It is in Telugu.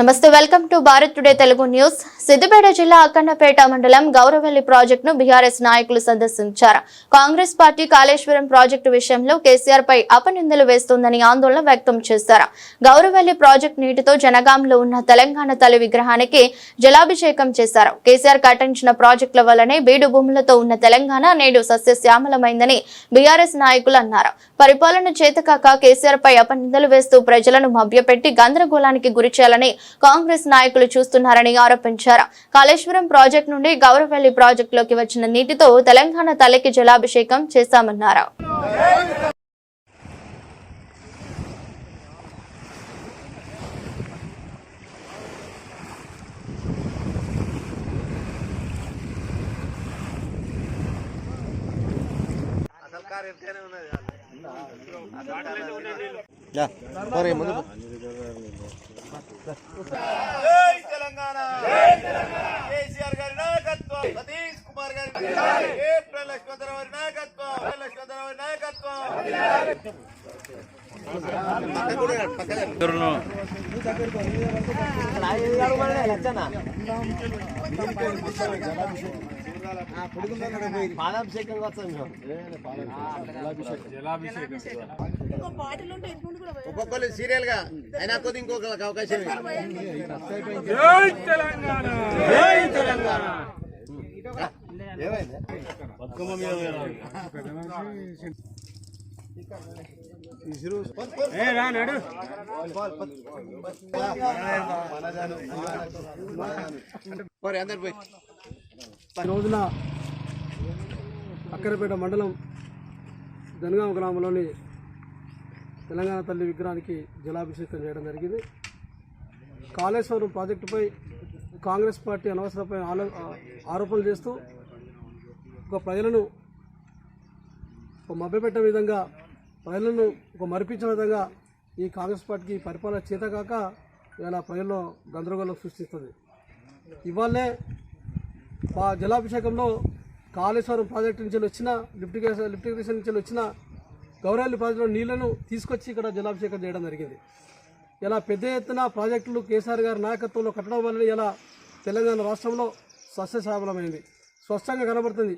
నమస్తే welcome to Bharat today Telugu news. Siddipet జిల్లా అక్కన్నపేట మండలం గౌరవల్లి ప్రాజెక్టును బీఆర్ఎస్ నాయకులు సందర్శించారు. కాంగ్రెస్ పార్టీ కాళేశ్వరం ప్రాజెక్టు విషయంలో కేసీఆర్ పై అపనిందలు వేస్తోందని ఆందోళన వ్యక్తం చేశారు. గౌరవల్లి ప్రాజెక్టు నీటితో జనగాంలో ఉన్న తెలంగాణ తల్లి విగ్రహానికి జలాభిషేకం చేశారు. కేసీఆర్ కట్టించిన ప్రాజెక్టుల వల్లనే బీడు భూములతో ఉన్న తెలంగాణ నేడు సస్యశ్యామలమైందని బీఆర్ఎస్ నాయకులు అన్నారు. పరిపాలన చేతకాక కేసీఆర్ పై అపనిందలు వేస్తూ ప్రజలను మభ్యపెట్టి గందరగోళానికి గురి చేయాలని కాంగ్రెస్ నాయకులు చూస్తున్నారని ఆరోపించారు. కాళేశ్వరం ప్రాజెక్టు నుండి గౌరవల్లి ప్రాజెక్టులోకి వచ్చిన నీటితో తెలంగాణ తల్లికి జలాభిషేకం చేశామన్నారు సరే ముందు తెలంగాణ జై తెలంగాణ కేసీఆర్ గారి నాయకత్వం సతీష్ కుమార్ గారి ఏప్రిల్ లక్ష్మణరావు గారి నాయకత్వం ఏప్రిల్ లక్ష్మణరావు గారి నాయకత్వం ఒక్కొక్కరు సీరియల్గా అయినా. కొద్ది ఇంకొక అవకాశం పోయి అందరు పోయి. రోజున అక్కరపేట మండలం జనగామ గ్రామంలోని తెలంగాణ తల్లి విగ్రహానికి జలాభిషేకం చేయడం జరిగింది. కాళేశ్వరం ప్రాజెక్టుపై కాంగ్రెస్ పార్టీ అనవసరపై ఆలో ఆరోపణలు చేస్తూ ఒక ప్రజలను ఒక మభ్యపెట్టే విధంగా ప్రజలను ఒక మరిపించే విధంగా ఈ కాంగ్రెస్ పార్టీకి పరిపాలన చేతకాక ఇలా ప్రజల్లో గందరగోళం సృష్టిస్తుంది. ఇవాళే ఆ జలాభిషేకంలో కాళేశ్వరం ప్రాజెక్టు నుంచి వచ్చిన లిఫ్ట్ ఇరిగేషన్ లిఫ్ట్ ఇరిగేషన్ నుంచి వచ్చిన గౌరవల్లి ప్రాజెక్టులో నీళ్ళను తీసుకొచ్చి ఇక్కడ జలాభిషేకం చేయడం జరిగింది. ఇలా పెద్ద ఎత్తున ప్రాజెక్టులు కేసీఆర్ గారి నాయకత్వంలో కట్టడం వల్ల ఇలా తెలంగాణ రాష్ట్రంలో సస్యశ్యామలమైంది స్పష్టంగా కనబడుతుంది.